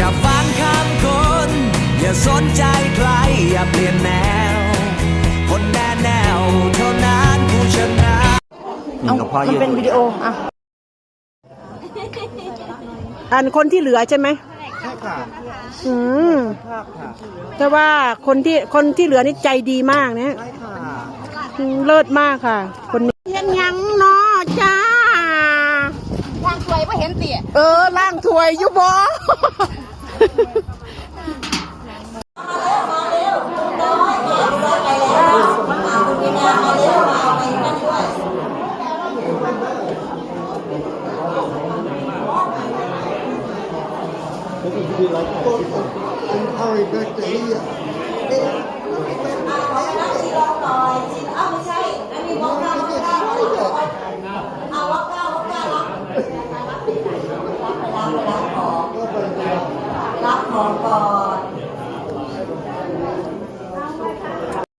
อย่าฟังคำคน อย่าสนใจใคร อย่าเปลี่ยนแนว คนแน่แนวเท่านั้นผู้ชนะเอามันเป็นวิดีโออะอันคนที่เหลือใช่ไหมใช่ค่ะอืมภาพค่ะแต่ว่าคนที่คนที่เหลือนี่ใจดีมากเนี่ยใช่ค่ะอืมเลิศมากค่ะ คนนี้เห็นยังเนาะจ้าร่างสวยว่าเห็นเตี่ยเออล่างถวยอ ก็คือเราต้องเอาอีกแล้วจะเรียก